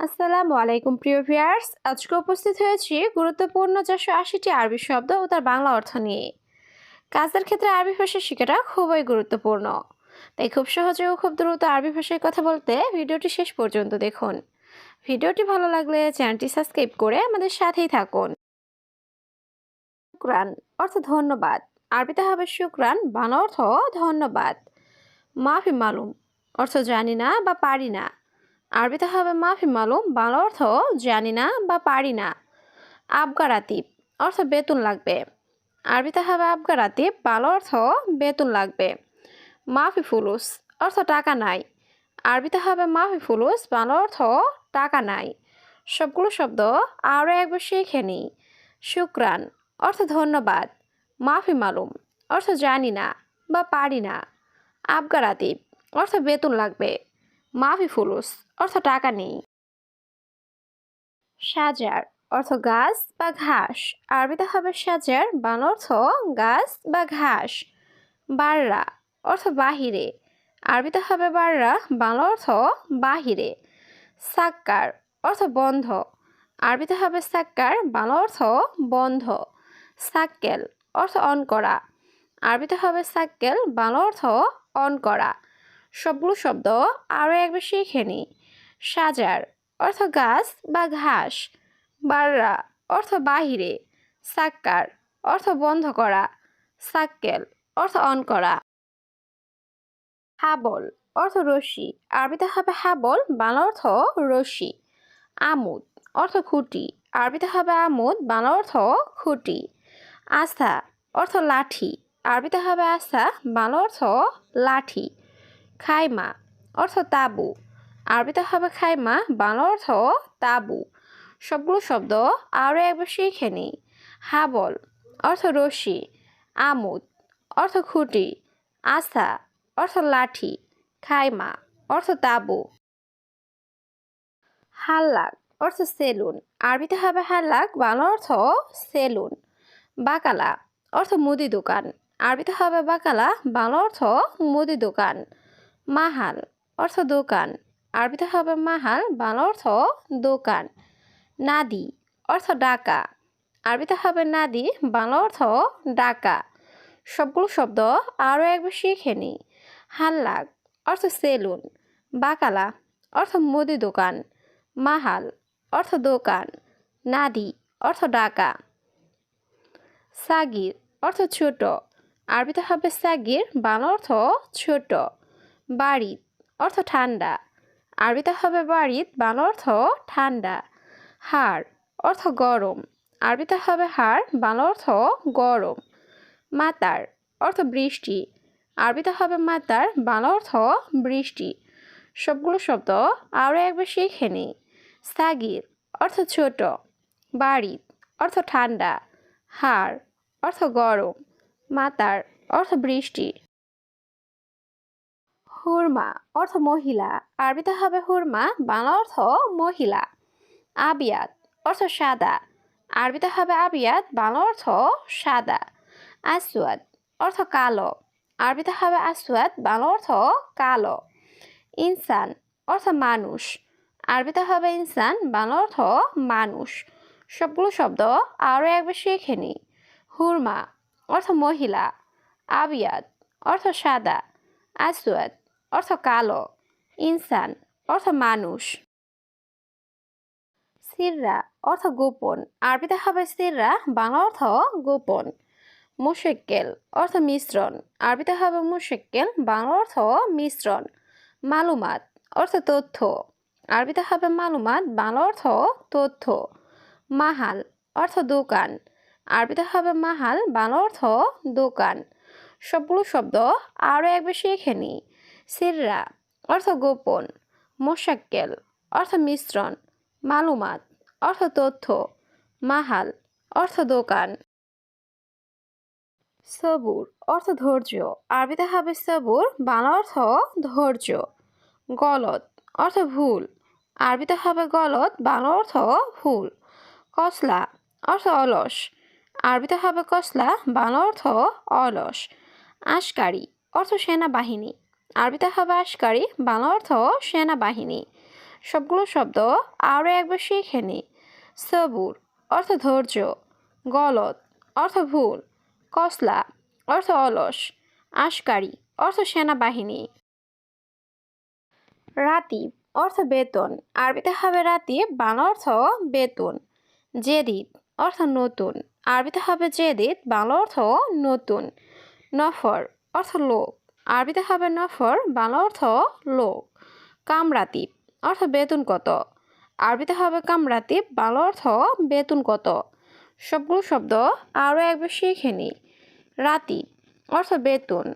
আসসালামু আলাইকুম, প্রিয় ভিউয়ার্স। আজকে উপস্থিত হয়েছি গুরুত্বপূর্ণ চারশো আশিটি আরবি শব্দ ও তার বাংলা অর্থ নিয়ে। কাজের ক্ষেত্রে আরবি ভাষা শেখাটা খুবই গুরুত্বপূর্ণ। তাই খুব সহজে ও খুব দ্রুত আরবি ভাষায় কথা বলতে ভিডিওটি শেষ পর্যন্ত দেখুন। ভিডিওটি ভালো লাগলে চ্যানেলটি সাবস্ক্রাইব করে আমাদের সাথেই থাকুন। শুক্রান, অর্থ ধন্যবাদ। আরবিতে হবে শুক্রান, বাংলা অর্থ ধন্যবাদ। মাফি মালুম, অর্থ জানি না বা পারি না। আরবিতে হবে মাফি মালুম, বাংলা অর্থ জানি না বা পারি না। আবগারাতিব অর্থ বেতন লাগবে। আরবিতে হবে আবগারাতিব বাংলা অর্থ বেতন লাগবে। মাফি ফুলুস, অর্থ টাকা নাই। আরবিতে হবে মাফি ফুলুস, বাংলা অর্থ টাকা নাই। সবগুলো শব্দ আরও একবার শিখে নিই শুক্রান, অর্থ ধন্যবাদ। মাফি মালুম, অর্থ জানি না বা পারি না। আবগারাতিব অর্থ বেতন লাগবে। মাফি ফুলুস, অর্থ টাকা নেই। সাজার, অর্থ গাছ বা ঘাস। আরবিতে হবে সাজার, বান অর্থ গাছ বা ঘাস। বাররা, অর্থ বাহিরে। আরবিতে হবে বাররা বাংলা অর্থ বাহিরে। সাক্কার, অর্থ বন্ধ। আরবিতে হবে সাক্কার বাংলা অর্থ বন্ধ। সাক্কেল, অর্থ অন করা। আরবিতে হবে সাক্কেল বাংলা অর্থ অন করা। সবগুলো শব্দ আরও একবার শিখে নিই। সাজার অর্থ গাছ বা ঘাস। বাররা অর্থ বাহিরে। সাক্কার অর্থ বন্ধ করা। সাক্কেল অর্থ অন করা। হাবল অর্থ রশি। আরবিতে হবে হাবল, বাংলা অর্থ রশি। আমুদ অর্থ খুঁটি। আরবিতে হবে আমুদ, বাংলা অর্থ খুঁটি। আস্থা অর্থ লাঠি। আরবিতে হবে আস্থা, বাংলা অর্থ লাঠি। খাইমা, অর্থ তাবু। আরবিতে হবে খাইমা, বাংলা অর্থ তাবু। সবগুলো শব্দ আরও একবার শিখে নিই। হাবল, অর্থ রশি। আমুদ, অর্থ খুঁটি। আস্থা, অর্থ লাঠি। খাইমা, অর্থ তাবু। হাল্লাক, অর্থ সেলুন। আরবিতে হবে হাল্লাক, বাংলা অর্থ সেলুন। বাকালা, অর্থ মুদি দোকান। আরবিতে হবে বাকালা, বাংলা অর্থ মুদি দোকান। মাহাল অর্থ দোকান। আরবিতে হবে মাহাল, বাংলা অর্থ দোকান। নাদি অর্থ ডাকা। আরবিতে হবে নাদি, বাংলা অর্থ ডাকা। সবগুলো শব্দ আরও একবার শিখে নিই হাল্লাক অর্থ সেলুন। বাকালা অর্থ মুদি দোকান। মাহাল অর্থ দোকান। নাদি অর্থ ডাকা। সাগির অর্থ ছোট। আরবিতে হবে সাগির, বাংলা অর্থ ছোট। বাড়িত অর্থ ঠান্ডা। আরবিতে হবে বাড়িত বাংলা অর্থ ঠান্ডা। হাড়, অর্থ গরম। আরবিতে হবে হাড়, বাংলা অর্থ গরম। মাতার, অর্থ বৃষ্টি। আরবিতে হবে মাতার, বাংলা অর্থ বৃষ্টি। সবগুলো শব্দ আরও একবার শিখে নিই। সাগির, অর্থ ছোট। বাড়িত অর্থ ঠান্ডা। হাড়, অর্থ গরম। মাতার, অর্থ বৃষ্টি। হুরমা অর্থ মহিলা। আরবিতে হবে হুরমা, বাংলা অর্থ মহিলা। আবিয়াত অর্থ সাদা। আরবিতে হবে আবিয়াত বাংলা অর্থ সাদা। আসওয়াদ অর্থ কালো। আরবিতে হবে আসওয়াদ, বাংলা অর্থ কালো। ইনসান অর্থ মানুষ। আরবিতে হবে ইনসান, বাংলা অর্থ মানুষ। সবগুলো শব্দ আরও একবার শিখে নিই হুরমা অর্থ মহিলা। আবিয়াদ অর্থ সাদা। আসওয়াদ অর্থ কালো, ইনসান, অর্থ মানুষ। সিররা, অর্থ গোপন। আরবিতে হবে সিররা, বাংলা অর্থ গোপন। মুশেক্কেল, অর্থ মিশ্রণ। আরবিতে হবে মুশেক্কেল, বাংলা অর্থ মিশ্রণ। মালুমাত, অর্থ তথ্য। আরবিতে হবে মালুমাত, বাংলা অর্থ তথ্য। মাহাল, অর্থ দোকান। আরবিতে হবে মাহাল, বাংলা অর্থ দোকান। সবগুলো শব্দ আরও এক বেশি নিই। সিররা, অর্থ গোপন, মোশাক্কেল, অর্থ মিশ্রণ, মালুমাত, অর্থ তথ্য, মাহাল, অর্থ দোকান। সবুর, অর্থ ধৈর্য, আরবিতে হবে সবুর, বাংলা অর্থ ধৈর্য। গলত অর্থ ভুল, আরবিতে হবে গলত বাংলা অর্থ ভুল। কসলা, অর্থ অলস, আরবিতে হবে কসলা, বাংলা অর্থ অলস। আশকারি, অর্থ সেনাবাহিনী আরবিতে হবে আশকারি, বাংলা অর্থ সেনাবাহিনী। সবগুলো শব্দ আরও একবার শিখে নি। সবুর, অর্থ ধৈর্য। গলত অর্থ ভুল। কসলা, অর্থ অলস। আশকারি, অর্থ সেনাবাহিনী। রাতিব, অর্থ বেতন। আরবিতে হবে রাতিব, বাংলা অর্থ বেতন। জেদিদ, অর্থ নতুন। আরবিতে হবে জেদিদ, বাংলা অর্থ নতুন। নফর, অর্থ লোক। আরবিতে হবে নফর বাংলা অর্থ লোক। কামরাতিব, অর্থ বেতন কত? আরবিতে হবে কামরাতিব, বাংলা অর্থ বেতন কত? সবগুলো শব্দ আরও একবার শিখে নি। রাতি অর্থ বেতন।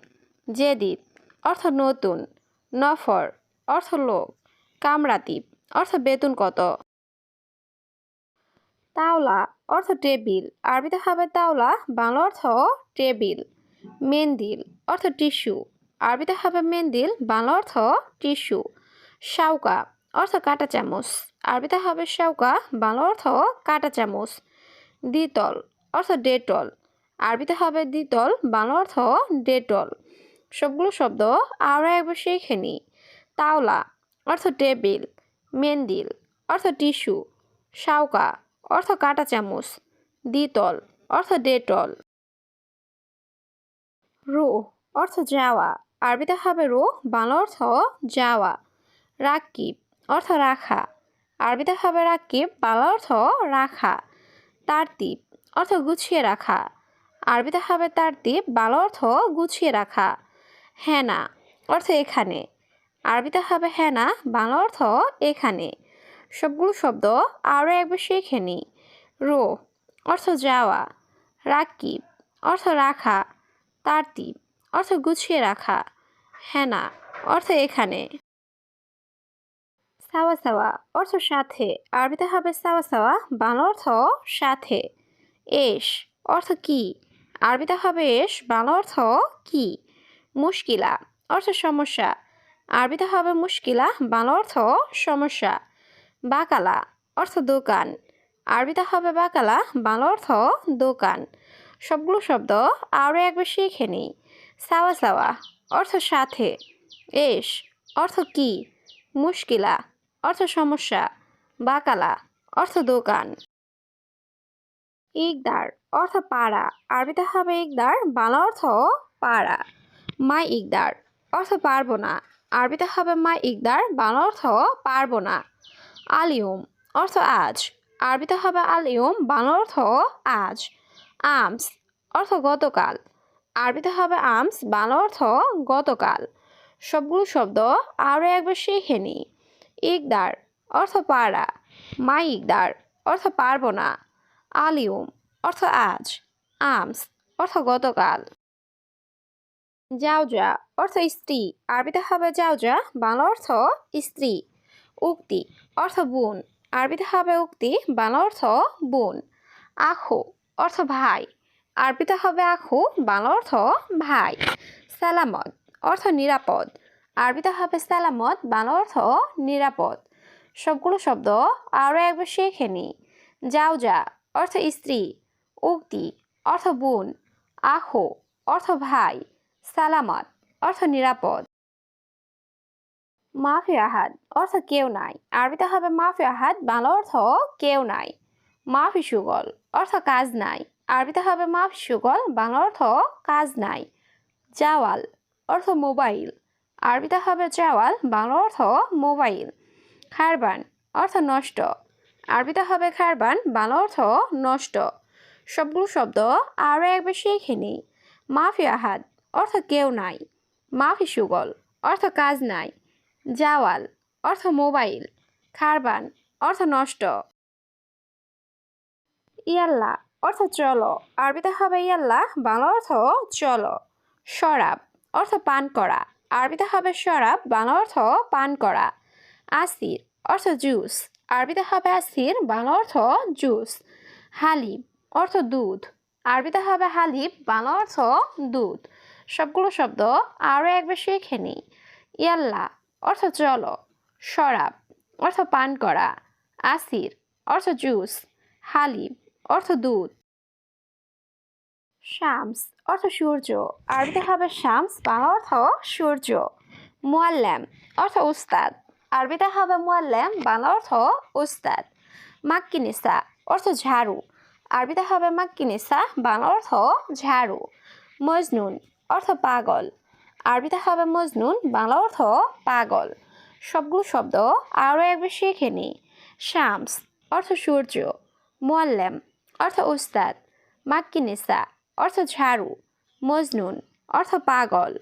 জেদিদ অর্থ নতুন। নফর, অর্থ লোক। কামরাতিব, অর্থ বেতন কত? তাওলা, অর্থ টেবিল। আরবিতে হবে তাওলা, বাংলা অর্থ টেবিল। মেন্দিল, অর্থ টিস্যু। আরবিতে হবে মেন্দিল, বাংলা অর্থ টিস্যু। শাউকা অর্থ কাটা চামচ। আরবিতে হবে শাউকা বাংলা অর্থ কাটা চামচ। দ্বিতল অর্থ ডেটল। আরবিতে হবে দ্বিতল, বাংলা অর্থ ডেটল। সবগুলো শব্দ আরও একবার শিখে নি। তাওলা অর্থ টেবিল। মেন্দিল অর্থ টিস্যু। শাউকা অর্থ কাটা চামচ। দ্বিতল অর্থ ডেটল। রু অর্থ যাওয়া। আরবিতে হবে রু, বাংলা অর্থ যাওয়া, রাকিব অর্থ রাখা। আরবিতে হবে রাকিব, বাংলা অর্থ রাখা, তারতিব অর্থ গুছিয়ে রাখা। আরবিতে হবে তারতিব, বাংলা অর্থ গুছিয়ে রাখা। হেনা অর্থ এখানে। আরবিতে হবে হেনা, বাংলা অর্থ এখানে। সবগুলো শব্দ আরও একবার শিখে নি। রো অর্থ যাওয়া, রাকিব অর্থ রাখা, তারতিব অর্থ গুছিয়ে রাখা। হ্যাঁ না, অর্থ এখানে। সাওয়া সাওয়া, অর্থ সাথে। আরবিতে হবে সাওয়া সাওয়া, বাংলা অর্থ সাথে। এস, অর্থ কি? আরবিতে হবে এস, বাংলা অর্থ কি? মুশকিলা, অর্থ সমস্যা। আরবিতে হবে মুশকিলা, বাংলা অর্থ সমস্যা। বাকালা, অর্থ দোকান। আরবিতে হবে বাকালা, বাংলা অর্থ দোকান। সবগুলো শব্দ আরও একবার শিখে নিই। সাওয়া সাওয়া। অর্থ সাথে। এস। অর্থ কি? মুশকিলা। অর্থ সমস্যা। বাকালা। অর্থ দোকান। ইকদার। অর্থ পাড়া। আরবিতে হবে ইকদার, বাংলা অর্থ পাড়া। মাই ইকদার। অর্থ পারব না। আরবিতে হবে মাই ইকদার, বাংলা অর্থ পারব না। আলিউম অর্থ আজ। আরবিতে হবে আলিউম বাংলা অর্থ আজ। আমস। অর্থ গতকাল। আরবিতে হবে আমস, বাংলা অর্থ গতকাল। সবগুলো শব্দ আরও একবার শিখে নিই ইকদার, অর্থ পাড়া। মাই ইকদার, অর্থ পারব না। আলিউম, অর্থ আজ। আমস, অর্থ গতকাল। যাওজা অর্থ স্ত্রী। আরবিতে হবে যাওজা বাংলা অর্থ স্ত্রী। উক্তি, অর্থ বোন। আরবিতে হবে উক্তি, বাংলা অর্থ বোন। আখো, অর্থ ভাই। আরবিতে হবে আখু, বাংলা অর্থ ভাই। সালামত, অর্থ নিরাপদ। আরবিতে হবে সালামত, বাংলা অর্থ নিরাপদ। সবগুলো শব্দ আরও একবার শিখে নি। যাওজা অর্থ স্ত্রী। উক্তি, অর্থ বোন। আখো, অর্থ ভাই। সালামত, অর্থ নিরাপদ। মাফি আহাদ, অর্থ কেউ নাই। আরবিতে হবে মাফি আহাদ, বাংলা অর্থ কেউ নাই। মাফি সুগল, অর্থ কাজ নাই। আরবিতে হবে মাফি সুগল বাংলা অর্থ কাজ নাই। জাওয়াল, অর্থ মোবাইল। আরবিতে হবে জাওয়াল বাংলা অর্থ মোবাইল। খারবান, অর্থ নষ্ট। আরবিতে হবে খারবান বাংলা অর্থ নষ্ট। সবগুলো শব্দ আরও একবার শিখে নিই। মাফি আহাদ, অর্থ কেউ নাই। মাফি সুগল, অর্থ কাজ নাই। জাওয়াল, অর্থ মোবাইল। খারবান, অর্থ নষ্ট। ইয়াল্লা অর্থ চলো। আরবিতে হবে ইয়াল্লা বাংলা অর্থ চলো। শরাব, অর্থ পান করা। আরবিতে হবে শরাব, বাংলা অর্থ পান করা। আসির, অর্থ জুস। আরবিতে হবে আসির, বাংলা অর্থ জুস। হালিব অর্থ দুধ। আরবিতে হবে হালিব বাংলা অর্থ দুধ। সবগুলো শব্দ আরও একবার শিখে নিই। ইয়াল্লা অর্থ চলো। শরাব, অর্থ পান করা। আসির, অর্থ জুস। হালিব অর্থ দুধ শামস, অর্থ সূর্য। আরবিতে হবে শামস, বাংলা অর্থ সূর্য। মোয়াল্লাম, অর্থ উস্তাদ। আরবিতে হবে মোয়াল্লেম, বাংলা অর্থ উস্তাদ। মাক্কিনিসা, অর্থ ঝাড়ু। আরবিতে হবে মাক্কিনিসা, বাংলা অর্থ ঝাড়ু। মজনুন, অর্থ পাগল। আরবিতে হবে মজনুন, বাংলা অর্থ পাগল। সবগুলো শব্দ আরও একবার শিখে নিই শামস, অর্থ সূর্য। মোয়াল্লেম অর্থ উস্তাদ মাক্কিনেসা অর্থ ঝাড়ু মজনুন অর্থ পাগল।